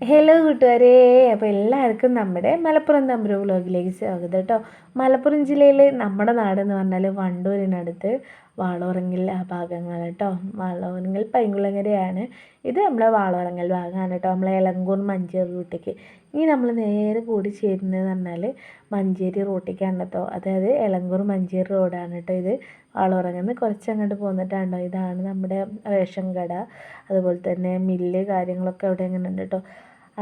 Hello കൂട്ടുകാരെ. അപ്പോൾ എല്ലാവർക്കും നമ്മുടെ മലപ്പുറം തമ്പുരു വ്ലോഗിലേക്ക് സ്വാഗതം കേട്ടോ. മലപ്പുറം ജില്ലയിൽ നമ്മുടെ നാട് എന്ന് പറഞ്ഞാൽ വണ്ടൂരിനടുത്ത് വാളോറങ്ങൽ ആ ഭാഗങ്ങൾ കേട്ടോ. വാളോറങ്ങൽ പൈങ്കുളങ്ങരയാണ്. ഇത് നമ്മളെ വാളോറങ്ങൽ ഭാഗമാണ് കേട്ടോ. നമ്മളെ എലങ്കൂർ മഞ്ചേരി റൂട്ടിലേക്ക് ഇനി നമ്മൾ നേരെ കൂടി ചേരുന്നതെന്ന് പറഞ്ഞാൽ മഞ്ചേരി റൂട്ടിലേക്കാണ് കേട്ടോ. അതായത് എലങ്കൂർ മഞ്ചേരി റോഡാണ് കേട്ടോ ഇത്. വാളോറങ്ങൽ നിന്ന് കുറച്ച് അങ്ങോട്ട് പോന്നിട്ടാണോ ഇതാണ് നമ്മുടെ റേഷൻ കട. അതുപോലെ തന്നെ മില്ല് കാര്യങ്ങളൊക്കെ അവിടെ അങ്ങനെ ഉണ്ട് കേട്ടോ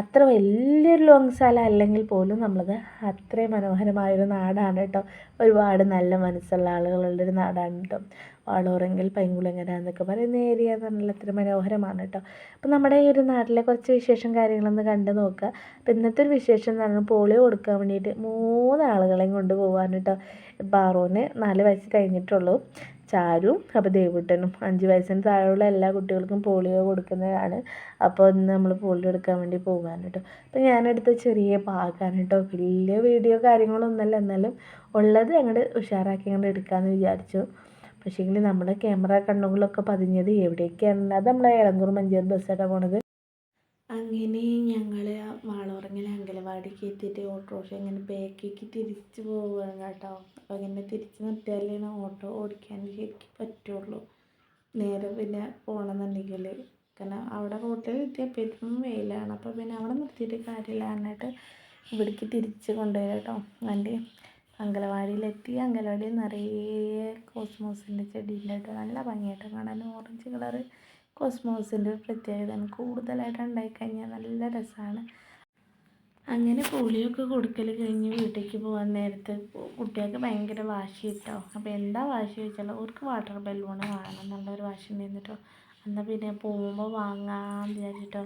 അത്ര വലിയൊരു ലോങ് സ്ഥലം അല്ലെങ്കിൽ പോലും നമ്മളത് അത്രയും മനോഹരമായൊരു നാടാണ് കേട്ടോ. ഒരുപാട് നല്ല മനസ്സുള്ള ആളുകളുള്ള ഒരു നാടാണ് കേട്ടോ. വാളൂറെങ്കിൽ പൈങ്കുളങ്ങര എന്നൊക്കെ പറയുന്ന ഏരിയ എന്ന് പറഞ്ഞാൽ അത്ര മനോഹരമാണ് കേട്ടോ. അപ്പോൾ നമ്മുടെ ഈ ഒരു നാട്ടിലെ കുറച്ച് വിശേഷം കാര്യങ്ങളൊന്ന് കണ്ടു നോക്കുക. അപ്പോൾ ഇന്നത്തെ ഒരു വിശേഷം എന്ന് പറഞ്ഞാൽ പോളിയോ കൊടുക്കാൻ വേണ്ടിയിട്ട് മൂന്ന് ആളുകളെയും കൊണ്ട് പോകാൻ കേട്ടോ. ബാറോന് നാല് വയസ്സ് കഴിഞ്ഞിട്ടുള്ളൂ. ചാരും അപ്പോൾ ദേവുട്ടനും അഞ്ച് വയസ്സിന് താഴെയുള്ള എല്ലാ കുട്ടികൾക്കും പോളിയോ കൊടുക്കുന്നതാണ്. അപ്പോൾ ഇന്ന് നമ്മൾ പോളിയോ എടുക്കാൻ വേണ്ടി പോകാൻ കേട്ടോ. അപ്പോൾ ഞാനെടുത്ത ചെറിയ ഭാഗമാണ് കേട്ടോ. വലിയ വീഡിയോ കാര്യങ്ങളൊന്നുമല്ല. എന്നാലും ഉള്ളത് അങ്ങോട്ട് ഉഷാറാക്കി അങ്ങോട്ട് എടുക്കാമെന്ന് വിചാരിച്ചു. പക്ഷേങ്കിൽ നമ്മുടെ ക്യാമറ കണ്ണുകളൊക്കെ പതിഞ്ഞത് എവിടേക്കാണ്? അത് നമ്മളെ ഇളങ്കൂർ മഞ്ചേരി ബസ്സായിട്ടാണ് പോണത്. അങ്ങനെ ഞങ്ങൾ അങ്കലവാടിക്ക് എത്തിയിട്ട് ഓട്ടോറിക്ഷ ഇങ്ങനെ ബാക്കിലേക്ക് തിരിച്ച് പോവുകയാണ് കേട്ടോ. അങ്ങനെ തിരിച്ച് നിർത്തിയാലേ ഓട്ടോ ഓടിക്കാൻ ശരിക്കും പറ്റുള്ളൂ. നേരെ പിന്നെ പോകണമെന്നുണ്ടെങ്കിൽ കാരണം അവിടെ റോട്ടിൽ എത്തിയാൽ പെരും വെയിലാണ്. അപ്പോൾ പിന്നെ അവിടെ നിർത്തിയിട്ട് കാര്യമില്ല. എന്നിട്ട് ഇവിടേക്ക് തിരിച്ച് കൊണ്ടുവരാം കേട്ടോ. വണ്ടി അങ്കലവാടിയിലെത്തി. അങ്കലവാടിയിൽ നിറയെ കോസ്മോസിന്റെ ചെടിയുണ്ട് കേട്ടോ. നല്ല ഭംഗിയായിട്ട് കാണാൻ ഓറഞ്ച് കളറ് കോസ്മോസിന്റെ ഒരു പ്രത്യേകതയാണ്. കൂടുതലായിട്ട് ഉണ്ടായിക്കഴിഞ്ഞാൽ നല്ല രസമാണ്. അങ്ങനെ പോളിയൊക്കെ കൊടുക്കൽ കഴിഞ്ഞ് വീട്ടിലേക്ക് പോകാൻ നേരത്ത് കുട്ടികൾക്ക് ഭയങ്കര വാശി കിട്ടോ അപ്പോൾ എന്താ വാശി ചോദിച്ചാൽ അവർക്ക് വാട്ടർ ബലൂൺ വേണം എന്നുള്ളൊരു വാശി ഉണ്ടായിരുന്നിട്ടോ. എന്നാൽ പിന്നെ പോകുമ്പോൾ വാങ്ങാൻ വിചാരിച്ചിട്ടോ.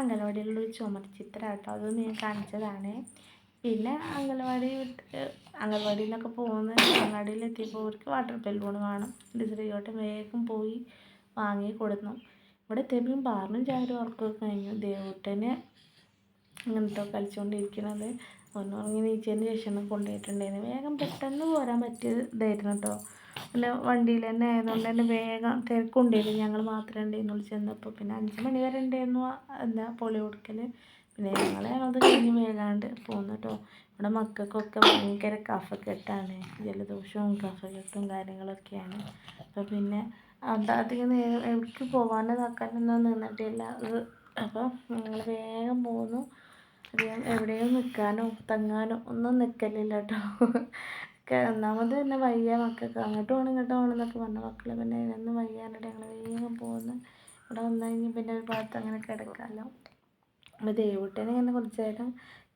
അംഗനവാടിയിലുള്ള ചുമർ ചിത്രം കേട്ടോ അത് ഞാൻ കാണിച്ചതാണ്. പിന്നെ അംഗനവാടി അംഗനവാടിയിൽ നിന്നൊക്കെ പോകുന്ന അംഗനവാടിയിൽ എത്തിയപ്പോൾ അവർക്ക് വാട്ടർ ബലൂൺ വേണം. ശ്രീകോട്ടൻ വേഗം പോയി വാങ്ങി കൊടുക്കണം ഇവിടെ എത്തിയപ്പോഴും ബാറിനും ചാരും ഉറക്കമൊക്കെ കഴിഞ്ഞു. ദേവൂട്ടന് അങ്ങനത്തെ കളിച്ചുകൊണ്ടിരിക്കുന്നത് ഒന്ന് ഉറങ്ങി നീച്ചതിന് ശേഷം കൊണ്ടുപോയിട്ടുണ്ടായിരുന്നു. വേഗം പെട്ടെന്ന് പോരാൻ പറ്റിയത് ഇതായിരുന്നു കേട്ടോ പിന്നെ വണ്ടിയിൽ തന്നെ ആയതുകൊണ്ട് തന്നെ വേഗം തിരക്കുണ്ടായിരുന്നു. ഞങ്ങൾ മാത്രമേ ഉണ്ടായിരുന്നുള്ളൂ ചെന്നപ്പോൾ. പിന്നെ അഞ്ച് മണി വരെ ഉണ്ടായിരുന്നു എന്താ പൊളി കൊടുക്കൽ പിന്നെ ഞങ്ങൾ അത് കഴിഞ്ഞ് വേഗാണ്ട് പോന്നു കേട്ടോ ഇവിടെ മക്കൾക്കൊക്കെ ഭയങ്കര കഫക്കെട്ടാണ്. ജലദോഷവും കഫക്കെട്ടും കാര്യങ്ങളൊക്കെയാണ്. അപ്പോൾ പിന്നെ അധികം നേരം എവിടേക്ക് പോകാനോ നോക്കാനൊന്നും നിന്നിട്ടില്ല. അത് അപ്പോൾ ഞങ്ങൾ വേഗം പോന്നു. അധികം എവിടെയും നിൽക്കാനോ തങ്ങാനോ ഒന്നും നിൽക്കലില്ല കേട്ടോ ഒന്നാമത് തന്നെ വയ്യ മക്കൾക്ക്. അങ്ങോട്ട് പോകണം ഇങ്ങോട്ട് പോകണം എന്നൊക്കെ പറഞ്ഞ. മക്കൾ പിന്നെ ഇതൊന്ന് വയ്യാണ്ട് ഞങ്ങൾ വേഗം പോകുന്നു. ഇവിടെ വന്നു കഴിഞ്ഞ് പിന്നെ ഒരു ഭാഗത്ത് അങ്ങനെ കിടക്കാമല്ലോ അപ്പോൾ ദേവുട്ടനെ ഇങ്ങനെ കുറച്ച് നേരം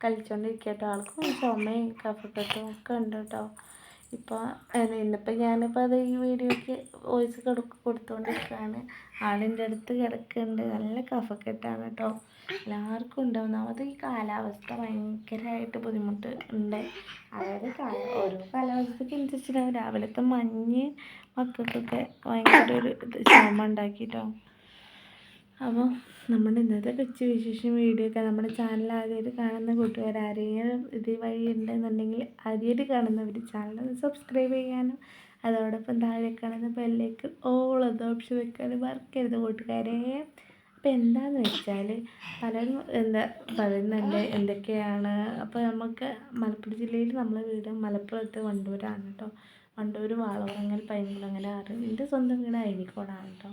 കളിച്ചുകൊണ്ടിരിക്കുക കേട്ടോ ആൾക്കും ചുമയും കഫക്കെട്ടും ഒക്കെ ഉണ്ട് കേട്ടോ. ഇപ്പോൾ ഇന്നിപ്പോൾ ഞാനിപ്പോൾ അത് ഈ വീഡിയോയ്ക്ക് വോയിസ് കൊടുക്ക കൊടുത്തുകൊണ്ടിരിക്കുകയാണ് ആളിന്റെ അടുത്ത് കിടക്കുന്നുണ്ട് നല്ല കഫക്കെട്ടാണ് കേട്ടോ എല്ലാവർക്കും ഉണ്ടാവും ഒന്നാമത് ഈ കാലാവസ്ഥ ഭയങ്കരമായിട്ട് ബുദ്ധിമുട്ട് ഉണ്ട്. അതായത് ഓരോ കാലാവസ്ഥയ്ക്ക് അനുസരിച്ചിട്ടാണ്. രാവിലത്തെ മഞ്ഞ് മക്കൾക്കൊക്കെ ഭയങ്കര ഒരു ചുമ ഉണ്ടാക്കിയിട്ടോ അപ്പോൾ നമ്മുടെ ഇന്നത്തെ കൊച്ചു വിശേഷം വീഡിയോ ഒക്കെ നമ്മുടെ ചാനൽ ആദ്യമായിട്ട് കാണുന്ന കൂട്ടുകാർ ആരെങ്കിലും ഇത് വഴി ഉണ്ടെന്നുണ്ടെങ്കിൽ ആദ്യമായിട്ട് കാണുന്നവർ ചാനൽ ഒന്ന് സബ്സ്ക്രൈബ് ചെയ്യാനും അതോടൊപ്പം താഴെ കാണുന്ന ബെല്ലേക്ക് ഓൾ ഓപ്ഷൻ വെക്കാനും മറക്കരുത് കൂട്ടുകാരെ. അപ്പോൾ എന്താണെന്ന് വെച്ചാൽ പലരും എന്താ പറയുന്നുണ്ട് എന്തൊക്കെയാണ് അപ്പോൾ നമുക്ക് മലപ്പുറം ജില്ലയിൽ നമ്മളെ വീട് മലപ്പുറത്ത് വണ്ടൂരാണ് കേട്ടോ വണ്ടൂർ വാളവറങ്ങൽ അങ്ങനെ ആറ് എന്റെ സ്വന്തം വീട് അഴീക്കോടാണ് കേട്ടോ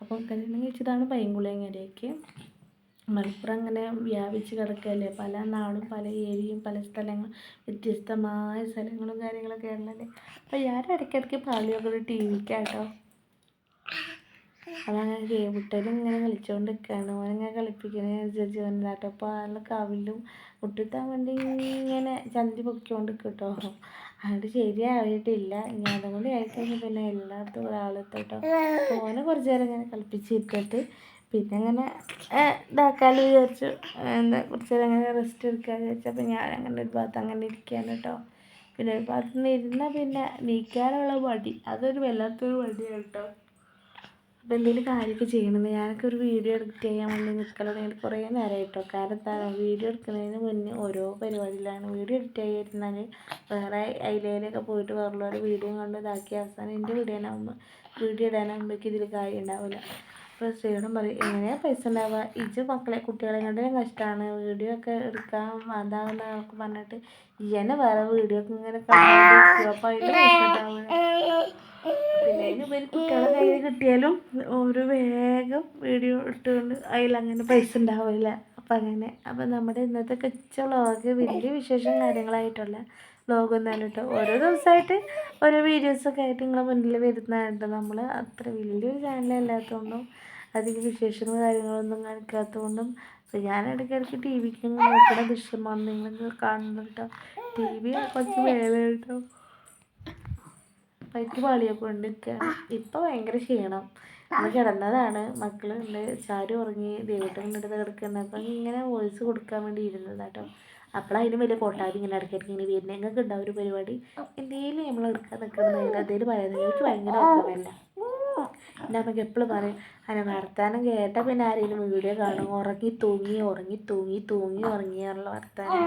അപ്പോൾ കല്യാണം കഴിച്ചതാണ് പൈങ്കുളങ്ങരയ്ക്ക് മലപ്പുറം അങ്ങനെ വ്യാപിച്ച് കിടക്കുകയല്ലേ പല നാടും പല ഏരിയയും പല സ്ഥലങ്ങളും വ്യത്യസ്തമായ സ്ഥലങ്ങളും കാര്യങ്ങളൊക്കെ ആണല്ലേ അപ്പോൾ ഞാൻ ഇടയ്ക്കിടയ്ക്ക് പാളിയൊക്കെ ടി വിക്കാട്ടോ. അതങ്ങനെ കേട്ടലും ഇങ്ങനെ കളിച്ചുകൊണ്ട് നിൽക്കുകയാണ് ഓനിങ്ങനെ കളിപ്പിക്കുന്നതിനനുസരിച്ച് വന്നതാട്ടോ. അപ്പോൾ അതിൽ കവിലും മുട്ടിത്താൻ വേണ്ടി ഇങ്ങനെ ചന്തി പൊക്കിക്കൊണ്ട് കേട്ടോ അതുകൊണ്ട് ശരിയായിട്ടില്ല. ഇനി അതുകൊണ്ട് കൂടി ആയിക്കഴിഞ്ഞാൽ പിന്നെ എല്ലായിടത്തും ഒരാളെത്തോട്ടോ ഓനെ കുറച്ച് നേരം ഇങ്ങനെ കളിപ്പിച്ചിട്ടിട്ട് പിന്നെ അങ്ങനെ ഇതാക്കാമെന്ന് വിചാരിച്ചു. എന്താ കുറച്ച് നേരം അങ്ങനെ റെസ്റ്റ് എടുക്കാമെന്ന് വിചാരിച്ചപ്പോൾ ഞാൻ അങ്ങനെ ഒരു ഭാഗത്ത് അങ്ങനെ ഇരിക്കാൻ കേട്ടോ. പിന്നെ ഒരു ഭാഗത്ത് നിന്ന് ഇരുന്നാൽ പിന്നെ നീക്കാനുള്ള മടി. അതൊരു വല്ലാത്തൊരു മടിയാണ് കേട്ടോ. അപ്പോൾ എന്തെങ്കിലും കാര്യമൊക്കെ ചെയ്യണമെന്ന് ഞാനൊക്കെ ഒരു വീഡിയോ എഡിറ്റ് ചെയ്യാൻ വേണ്ടി നിൽക്കലുണ്ടെങ്കിൽ കുറേ നേരം നേരമായിട്ടോ കാരണം എന്താണ് വീഡിയോ എടുക്കുന്നതിന് മുന്നേ ഓരോ പരിപാടിയിലാണ്. വീഡിയോ എഡിറ്റ് ചെയ്യാതിരുന്നാൽ വേറെ അതിലേലൊക്കെ പോയിട്ട് വേറുള്ളവരുടെ വീഡിയോ കണ്ട് ഇതാക്കി അവസാനം എന്റെ വീഡിയോ ആകുമ്പോൾ വീഡിയോ ഇടാനാകുമ്പോഴേക്കും ഇതിൽ കാര്യം ഉണ്ടാവില്ല അപ്പോൾ സ്ത്രീകളും പറയും എങ്ങനെയാണ് പൈസ ഉണ്ടാവുക ഇജ് മക്കളെ കുട്ടികളെ കണ്ടും കഷ്ടമാണ് വീഡിയോ ഒക്കെ എടുക്കാൻ അതാണെന്നൊക്കെ പറഞ്ഞിട്ട് ഇജനെ വേറെ വീഡിയോ ഒക്കെ ഇങ്ങനെ അപ്പോൾ അതിൽ പൈസ ഉണ്ടാവുക കിട്ടിയാലും ഒരു വേഗം വീഡിയോ ഇട്ടുകൊണ്ട് അതിലങ്ങനെ പൈസ ഉണ്ടാവില്ല. അപ്പം അങ്ങനെ. അപ്പം നമ്മുടെ ഇന്നത്തെ കൊച്ച വ്ളോഗ് വലിയ വിശേഷം കാര്യങ്ങളായിട്ടുള്ള വ്ളോഗ് ഒന്നാണ് കേട്ടോ ഓരോ ദിവസമായിട്ട് ഓരോ വീഡിയോസൊക്കെ ആയിട്ട് നിങ്ങളെ മുന്നിൽ വരുന്നതായിട്ട് നമ്മൾ അത്ര വലിയൊരു ചാനലല്ലാത്തതുകൊണ്ടും അധികം വിശേഷങ്ങളും കാര്യങ്ങളൊന്നും കാണിക്കാത്തതുകൊണ്ടും അപ്പോൾ ഞാൻ ഇടയ്ക്കിടയ്ക്ക് ടി വിക്ക് നോക്കുന്ന ദൃശ്യമാണ് നിങ്ങൾ കാണുന്നത് കേട്ടോ ടി വി കുറച്ച് വേറെ കേട്ടോ വയറ്റ് പാളിയൊക്കെ ഉണ്ട് നിൽക്കുകയാണ് ഇപ്പം ഭയങ്കര ക്ഷീണം. ഇന്ന് കിടന്നതാണ്. മക്കളുണ്ട് ചാരു ഉറങ്ങി. ദൈവത്തിനടുത്ത് കിടക്കുന്നത് അപ്പം ഇങ്ങനെ വോയിസ് കൊടുക്കാൻ വേണ്ടി ഇരുന്നത് കേട്ടോ അപ്പോഴതിനും വലിയ കൊട്ടാരി ഇങ്ങനെ ഇടയ്ക്കിടയ്ക്ക് ഇങ്ങനെ വരുന്നത് ഞങ്ങൾക്ക് ഉണ്ടാവും ഒരു പരിപാടി? എന്തെങ്കിലും നമ്മൾ എടുക്കാൻ നിൽക്കുന്നത് എന്തെങ്കിലും പറയുന്നത് എനിക്ക് ഭയങ്കര ഉറക്കമല്ല എന്റെ അമ്മയ്ക്ക് എപ്പോഴും പറയും. അങ്ങനെ വർത്താനം കേട്ടാൽ പിന്നെ ആരെങ്കിലും വീഡിയോ കാണും. ഉറങ്ങി തൂങ്ങി ഉറങ്ങി തൂങ്ങി തൂങ്ങി ഉറങ്ങിയാണല്ലോ വർത്താനം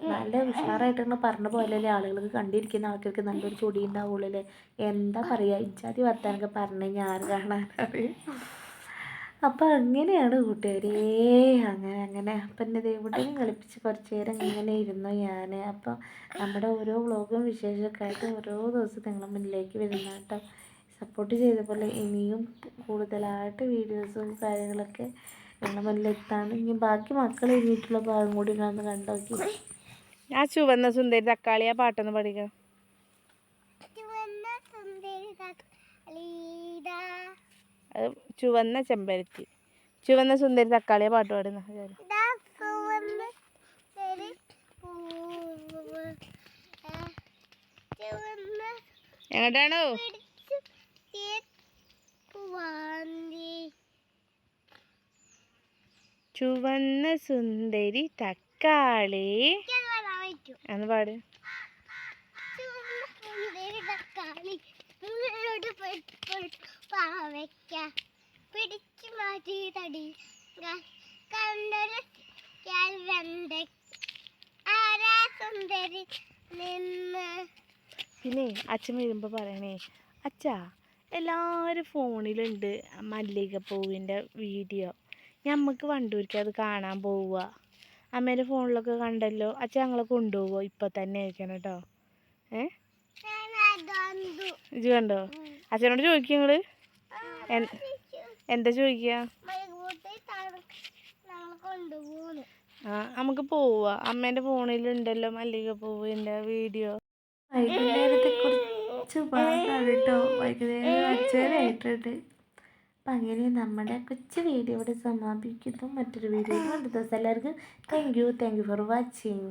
നല്ല ഉഷാറായിട്ടാണ് പറഞ്ഞ പോലെയല്ലേ ആളുകൾക്ക് കണ്ടിരിക്കുന്ന ആൾക്കാർക്ക് നല്ലൊരു ചൊടി ഉണ്ടാവുള്ളൂ അല്ലേ എന്താ പറയുക ഇജാതി വർത്താനൊക്കെ പറഞ്ഞു ഞാൻ ആര് അപ്പോൾ അപ്പം അങ്ങനെയാണ് കൂട്ടുകാരേ. അങ്ങനെ അങ്ങനെ. അപ്പം എന്നെ ദൈവം കളിപ്പിച്ച് കുറച്ച് നേരം ഇങ്ങനെ ഇരുന്നു ഞാൻ അപ്പൊ നമ്മുടെ ഓരോ വ്ളോഗും വിശേഷമൊക്കെ ആയിട്ട് ഓരോ ദിവസം നിങ്ങളുടെ മുന്നിലേക്ക് വരുന്ന കേട്ടോ. സപ്പോർട്ട് ചെയ്ത പോലെ ഇനിയും കൂടുതലായിട്ട് വീഡിയോസും കാര്യങ്ങളൊക്കെ നിങ്ങളുടെ മുന്നിലെത്താണ് ഇനി ബാക്കി മക്കളെ എഴുതിയിട്ടുള്ള ഭാഗം കൂടി നിങ്ങളൊന്ന് കണ്ടോക്കി. ആ ചുവന്ന സുന്ദരി തക്കാളി ആ പാട്ടൊന്ന് പഠിക്ക അത് ചുവന്ന ചെമ്പരത്തി. ചുവന്ന സുന്ദരി തക്കാളിയെ പാട്ട് പാടുന്ന എങ്ങോട്ടാണോ? ചുവന്ന സുന്ദരി തക്കാളി. എന്ന് പാട്. പിടിച്ചു മാറ്റി തടി കണ്ടൊരു വെണ്ട ആരാ സുന്ദരി നിന്ന്? പിന്നെ അച്ഛൻ വരുമ്പോൾ പറയണേ അച്ഛാ എല്ലാവരും ഫോണിലുണ്ട് മല്ലികപ്പൂവിന്റെ വീഡിയോ. ഞമ്മക്ക് വണ്ടൂർക്ക് അത് കാണാൻ പോവുക. അമ്മേന്റെ ഫോണിലൊക്കെ കണ്ടല്ലോ. അച്ഛൻ ഞങ്ങളെ കൊണ്ടുപോകുമോ ഇപ്പം തന്നെ അയക്കണം കേട്ടോ. ഏ? ഇജ് കണ്ടോ? അച്ഛനോട് ചോദിക്കുക നിങ്ങൾ എന്താ ചോദിക്കുക ആ നമുക്ക് പോവാ. അമ്മേന്റെ ഫോണിലുണ്ടല്ലോ മല്ലികപ്പൂവിന്റെ വീഡിയോ. വൈകുന്നേരത്തെ കുറച്ച് ഭാഗമാണ് കേട്ടോ. വൈകുന്നേരം അച്ഛനായിട്ടുണ്ട്. അപ്പം അങ്ങനെ നമ്മുടെ കൊച്ചു വീഡിയോ ഇവിടെ സമാപിക്കുന്നു. മറ്റൊരു വീഡിയോ അടുത്ത ദിവസം എല്ലാവർക്കും thank you thank you for watching